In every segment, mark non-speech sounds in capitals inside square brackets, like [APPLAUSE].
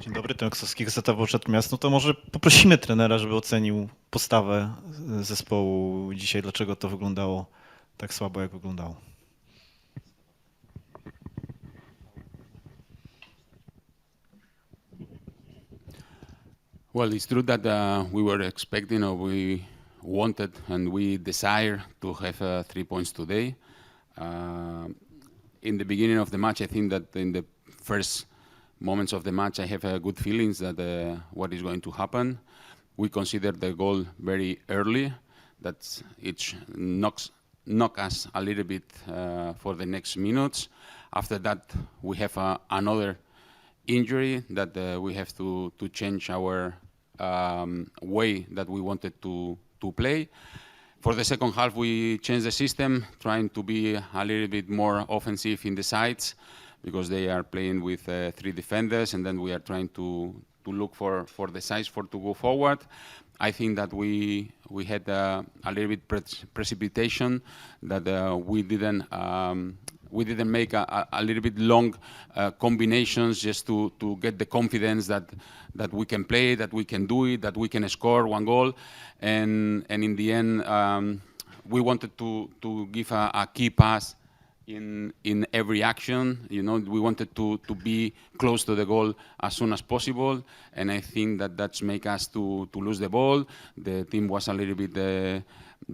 Dzień dobry, Tymksowski, Gazeta Poczet Miast. No to może poprosimy trenera, żeby ocenił postawę y, zespołu dzisiaj, dlaczego to wyglądało tak słabo, jak wyglądało. Well, it's true that uh, we were expecting or we wanted and we desire to have uh, three points today. Uh, in the beginning of the match, I think that in the first moments of the match, I have uh, good feelings that uh, what is going to happen. We consider the goal very early, that it knocks knock us a little bit uh, for the next minutes. After that, we have uh, another injury that uh, we have to, to change our um, way that we wanted to, to play. For the second half, we changed the system, trying to be a little bit more offensive in the sides because they are playing with uh, three defenders, and then we are trying to, to look for, for the size for to go forward. I think that we we had a little bit pre- precipitation that uh, we didn't um, we didn't make a, a, a little bit long uh, combinations just to, to get the confidence that that we can play, that we can do it, that we can score one goal, and and in the end um, we wanted to to give a, a key pass in in every action. You know, we wanted to to be close to the goal as soon as possible, and I think that that's make us to to lose the ball. The team was a little bit uh,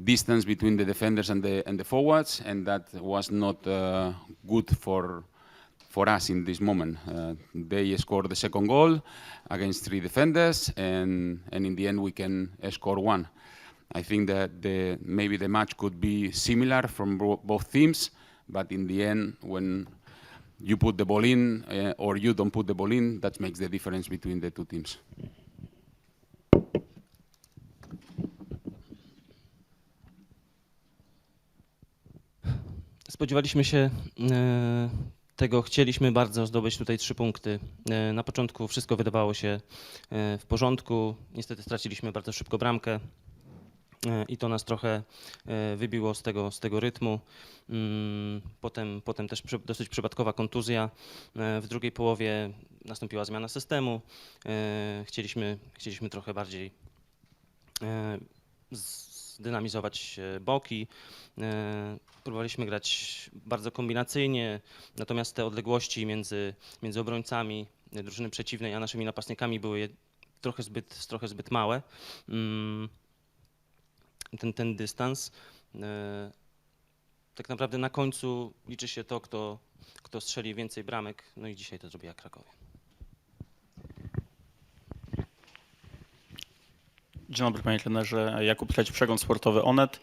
distance between the defenders and the and the forwards, and that was not uh, good for for us in this moment. Uh, they scored the second goal against three defenders, and and in the end we can score one. I think that the, maybe the match could be similar from bo- both teams, but in the end, when you put the ball in uh, or you don't put the ball in, that makes the difference between the two teams. Spodziewaliśmy się e, tego, chcieliśmy bardzo zdobyć tutaj trzy punkty. E, Na początku wszystko wydawało się e, w porządku. Niestety straciliśmy bardzo szybko bramkę i to nas trochę e, wybiło z tego, z tego rytmu. Mm, Potem, potem też dosyć przypadkowa kontuzja. E, W drugiej połowie nastąpiła zmiana systemu. E, Chcieliśmy, chcieliśmy trochę bardziej e, zdynamizować e, boki. E, Próbowaliśmy grać bardzo kombinacyjnie, natomiast te odległości między, między obrońcami e, drużyny przeciwnej a naszymi napastnikami były trochę zbyt, trochę zbyt małe. Ten, ten dystans. E, Tak naprawdę na końcu liczy się to, kto, kto strzeli więcej bramek, no i dzisiaj to zrobiła Krakowie. Dzień dobry panie trenerze. Jakub Treć, Przegląd Sportowy Onet.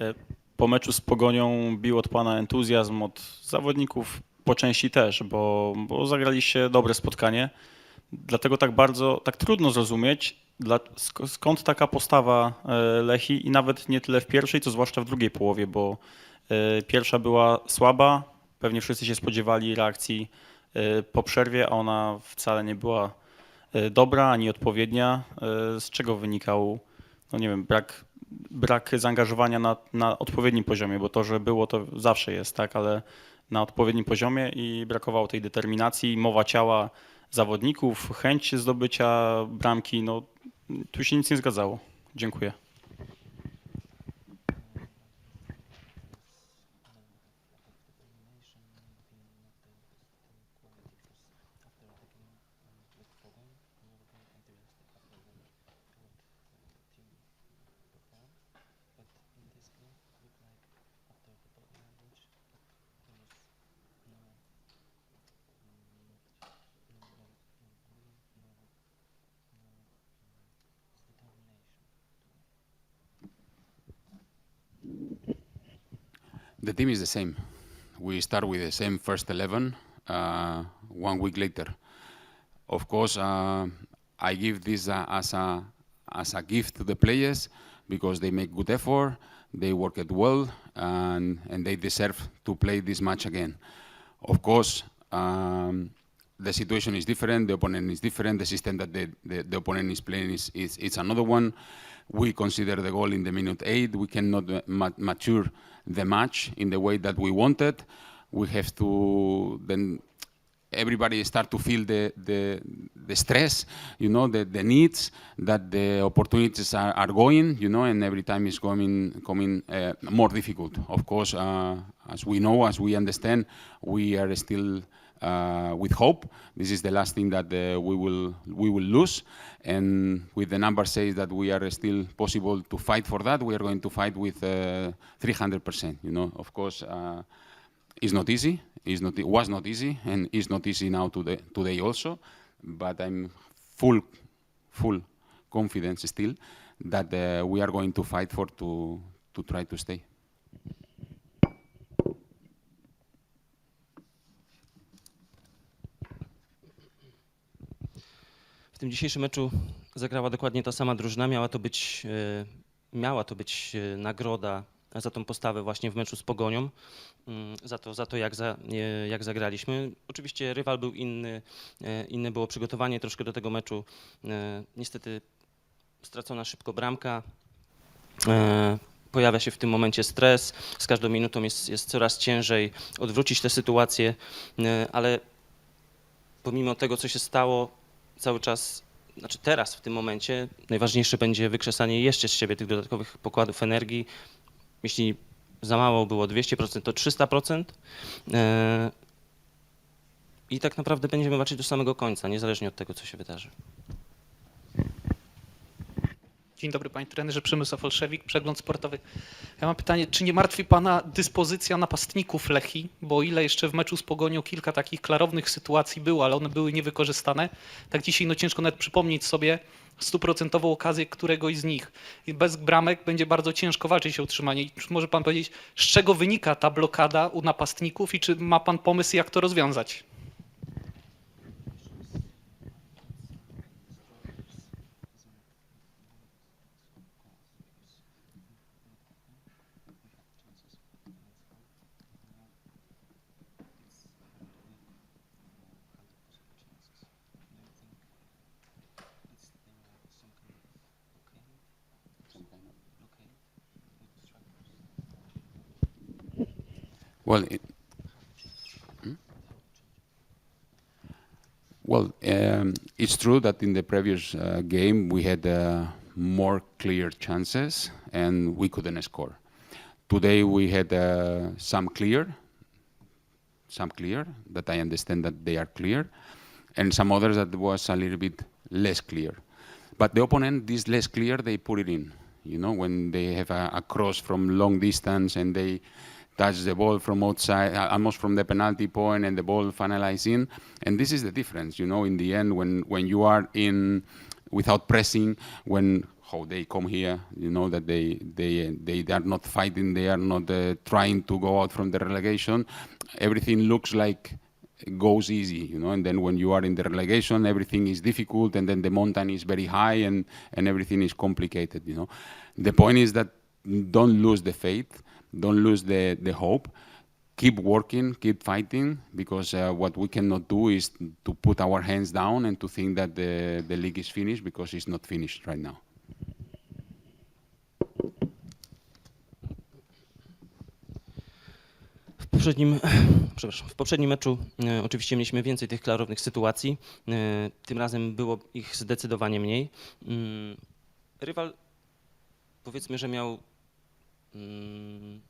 E, Po meczu z Pogonią bił od pana entuzjazm, od zawodników po części też, bo, bo zagraliście dobre spotkanie. Dlatego tak bardzo, tak trudno zrozumieć, dla, sk- skąd taka postawa e, Lechi? I nawet nie tyle w pierwszej, co zwłaszcza w drugiej połowie, bo e, pierwsza była słaba, pewnie wszyscy się spodziewali reakcji e, po przerwie, a ona wcale nie była dobra ani odpowiednia. Z czego wynikał, no nie wiem, brak, brak zaangażowania na, na odpowiednim poziomie, bo to, że było, to zawsze jest, tak, ale na odpowiednim poziomie i brakowało tej determinacji, mowa ciała zawodników, chęć zdobycia bramki, no tu się nic nie zgadzało. Dziękuję. The team is the same. We start with the same first 11 uh, one week later. Of course, uh, I give this uh, as, a, as a gift to the players because they make good effort, they work it well, and, and they deserve to play this match again. Of course, um, the situation is different, the opponent is different, the system that the, the, the opponent is playing is, is it's another one. We consider the goal in the minute eight. We cannot uh, ma- mature the match in the way that we wanted. We have to then everybody start to feel the, the, the stress, you know, the, the needs that the opportunities are, are going, you know, and every time it's coming, coming uh, more difficult. Of course, uh, as we know, as we understand, we are still with hope. This is the last thing that uh, we will we will lose, and with the number says that we are still possible to fight for that. We are going to fight with uh, 300%. You know, of course, uh, it's not easy. It was not easy, and it's not easy now today also. But I'm full full confidence still that uh, we are going to fight for to to try to stay. Tym dzisiejszym meczu zagrała dokładnie ta sama drużyna. Miała to być, e, miała to być e, nagroda za tą postawę właśnie w meczu z Pogonią, mm, za to, za to jak, za, e, jak zagraliśmy. Oczywiście rywal był inny, inne było przygotowanie troszkę do tego meczu. Niestety stracona szybko bramka. Pojawia się w tym momencie stres. Z każdą minutą jest, jest coraz ciężej odwrócić tę sytuację, ale pomimo tego, co się stało, cały czas, znaczy teraz w tym momencie, najważniejsze będzie wykrzesanie jeszcze z siebie tych dodatkowych pokładów energii. Jeśli za mało było 200%, to 300%. E, I tak naprawdę będziemy walczyć do samego końca, niezależnie od tego, co się wydarzy. Dzień dobry panie trenerze, Przemysław Olszewik, Przegląd Sportowy. Ja mam pytanie, czy nie martwi pana dyspozycja napastników Lechi? Bo o ile jeszcze w meczu z Pogonią kilka takich klarownych sytuacji było, ale one były niewykorzystane, tak dzisiaj no ciężko nawet przypomnieć sobie stuprocentową okazję któregoś z nich. I bez bramek będzie bardzo ciężko walczyć o utrzymanie. Czy może pan powiedzieć, z czego wynika ta blokada u napastników i czy ma pan pomysł, jak to rozwiązać? Well, it, Hmm? well, um, it's true that in the previous uh, game we had uh, more clear chances and we couldn't score. Today we had uh, some clear, some clear that I understand that they are clear, and some others that was a little bit less clear. But the opponent is less clear; they put it in. You know, when they have a, a cross from long distance and they touch the ball from outside, uh, almost from the penalty point, and the ball finalize in. And this is the difference, you know. In the end, when when you are in without pressing, when how they come here, you know that they they they, are not fighting, they are not uh, trying to go out from the relegation. Everything looks like goes easy, you know. And then when you are in the relegation, everything is difficult, and then the mountain is very high, and and everything is complicated, you know. The point is that don't lose the faith don't lose the, the hope. Keep working, keep fighting, because uh, what we cannot do is to put our hands down and to think that the, the league is finished because it's not finished right now. W poprzednim, [CLEARS THROAT] w poprzednim meczu e, oczywiście mieliśmy więcej tych klarownych sytuacji. E, tym razem było ich zdecydowanie mniej. Mm, rywal powiedzmy, że miał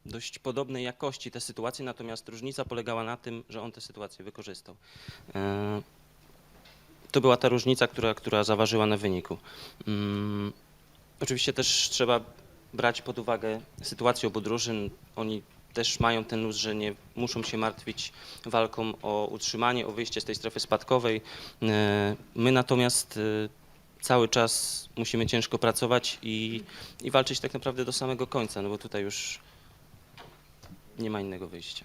dość podobnej jakości te sytuacje, natomiast różnica polegała na tym, że on te sytuacje wykorzystał. E, to była ta różnica, która, która zaważyła na wyniku. Mm, oczywiście też trzeba brać pod uwagę sytuację obu drużyn. Oni też mają ten luz, że nie muszą się martwić walką o utrzymanie, o wyjście z tej strefy spadkowej. E, My natomiast e, cały czas musimy ciężko pracować i, i walczyć tak naprawdę do samego końca, no bo tutaj już nie ma innego wyjścia.